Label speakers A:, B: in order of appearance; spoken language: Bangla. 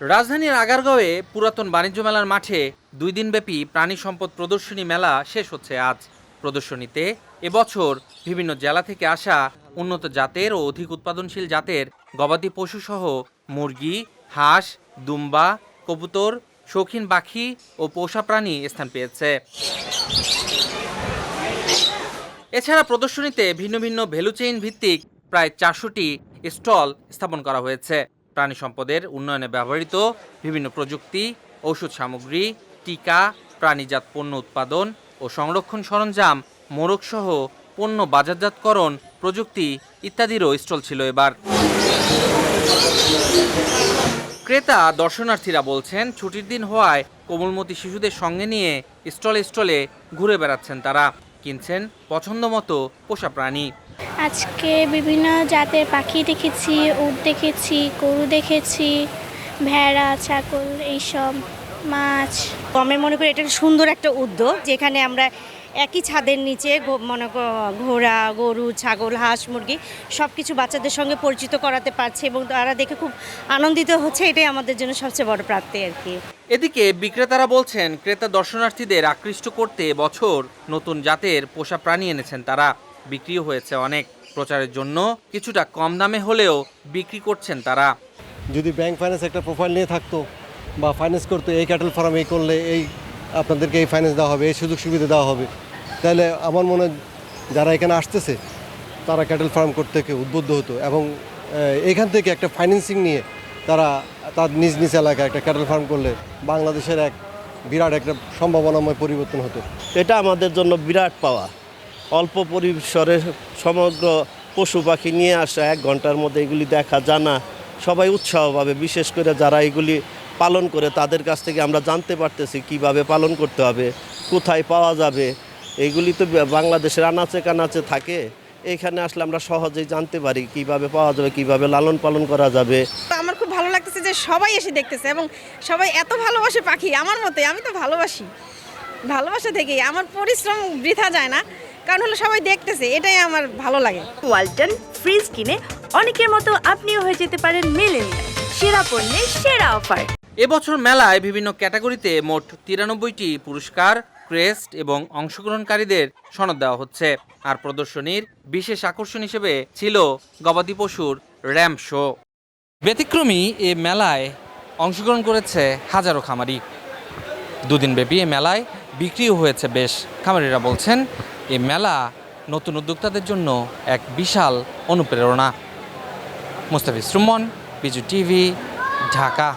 A: রাজধানীর আগারগাঁওয়ে পুরাতন বাণিজ্য মেলার মাঠে দুই দিনব্যাপী প্রাণী সম্পদ প্রদর্শনী মেলা শেষ হচ্ছে আজ। প্রদর্শনীতে এবছর বিভিন্ন জেলা থেকে আসা উন্নত জাতের ও অধিক উৎপাদনশীল জাতের গবাদি পশুসহ মুরগি, হাঁস, দুম্বা, কবুতর, শৌখিন পাখি ও পোষা প্রাণী স্থান পেয়েছে। এছাড়া প্রদর্শনীতে ভিন্ন ভিন্ন ভ্যালু চেইন ভিত্তিক প্রায় চারশোটি স্টল স্থাপন করা হয়েছে। প্রাণী সম্পদের উন্নয়নে ব্যবহৃত বিভিন্ন প্রযুক্তি, ঔষধ সামগ্রী, টিকা, প্রাণীজাত পণ্য উৎপাদন ও সংরক্ষণ সরঞ্জাম, মোড়কসহ পণ্য বাজারজাতকরণ, প্রযুক্তি ইত্যাদিরও স্টল ছিল এবার। ক্রেতা দর্শনার্থীরা বলছেন, ছুটির দিন হওয়ায় কোমলমতি শিশুদের সঙ্গে নিয়ে স্টলে স্টলে ঘুরে বেড়াচ্ছেন তারা। কিনছেন পছন্দ মতো পোষা প্রাণী।
B: আজকে বিভিন্ন জাতের পাখি দেখেছি উট দেখেছি গরু দেখেছি ভেড়া ছাগল এইসব মাছ।
C: কমে আমি মনে করি এটা সুন্দর একটা উদ্যোগ যেখানে আমরা একই ছাদের নিচে মনে করো ঘোড়া গরু ছাগল হাঁস মুরগি সব কিছু বাচ্চাদের সঙ্গে পরিচিত করাতে পারছে এবং তারা দেখে খুব আনন্দিত হচ্ছে এটাই আমাদের জন্য সবচেয়ে বড় প্রাপ্তি আর কি।
A: এদিকে বিক্রেতারা বলছেন ক্রেতা দর্শনার্থীদের আকৃষ্ট করতে বছর নতুন জাতের পোষা প্রাণী এনেছেন তারা। বিক্রিও হয়েছে অনেক। প্রচারের জন্য কিছুটা কম দামে হলেও বিক্রি করছেন তারা।
D: যদি ব্যাংক ফাইন্যান্স একটা প্রোফাইল নিয়ে থাকতো বা ফাইন্যান্স করতো এই ক্যাটেল ফার্ম এই করলে এই আপনাদেরকে এই ফাইন্যান্স দেওয়া হবে, এই সুযোগ সুবিধা দেওয়া হবে। তাহলে আমার মনে যারা এখানে আসতেছে, তারা ক্যাটেল ফার্ম করতে উদ্বুদ্ধ হতো এবং এখান থেকে একটা ফাইন্যান্সিং নিয়ে তারা তার নিজ নিজ এলাকায় একটা ক্যাটেল ফার্ম করলে বাংলাদেশের এক বিরাট একটা সম্ভাবনাময় পরিবর্তন হতো।
E: এটা আমাদের জন্য বিরাট পাওয়া। অল্প পরিসরে সমগ্র পশু পাখি নিয়ে আসা, এক ঘণ্টার মধ্যে এগুলি দেখা, জানা, সবাই উৎসাহ পাবে বিশেষ করে যারা এগুলি পালন করে তাদের কাছ থেকে আমরা জানতে পারতেছি কীভাবে পালন করতে হবে কোথায় পাওয়া যাবে। এগুলি তো বাংলাদেশের আনাচে কানাচে থাকে। এখানে আসলে আমরা সহজেই জানতে পারি কীভাবে পাওয়া যাবে কীভাবে লালন পালন করা যাবে।
F: তো আমার খুব ভালো লাগতেছে যে সবাই এসে দেখতেছে এবং সবাই এত ভালোবাসে পাখি আমার মতে আমি তো ভালোবাসি। ভালোবাসা থেকেই আমার পরিশ্রম বৃথা যায় না কারণ হলো সবাই দেখতেছে এটাই আমার ভালো লাগে।
G: ওয়ালটন ফ্রিজ কিনে অনেকের মতো আপনিও হয়ে যেতে পারেন মেলেনিয়া সেরা পণ্যের সেরা অফার।
A: এবছর মেলায় বিভিন্ন ক্যাটাগরিতে মোট তিরানব্বইটি পুরস্কার, ক্রেস্ট এবং অংশগ্রহণকারীদের সনদ দেওয়া হচ্ছে। আর প্রদর্শনীর বিশেষ আকর্ষণ হিসেবে ছিল গবাদি পশুর র্যাম্প শো। ব্যতিক্রমী এ মেলায় অংশগ্রহণ করেছে হাজারো খামারি। দুদিনব্যাপী এ মেলায় বিক্রিও হয়েছে বেশ। খামারিরা বলছেন, এ মেলা নতুন উদ্যোক্তাদের জন্য এক বিশাল অনুপ্রেরণা। মুস্তাফিজ সুমন, বিজু টিভি, ঢাকা।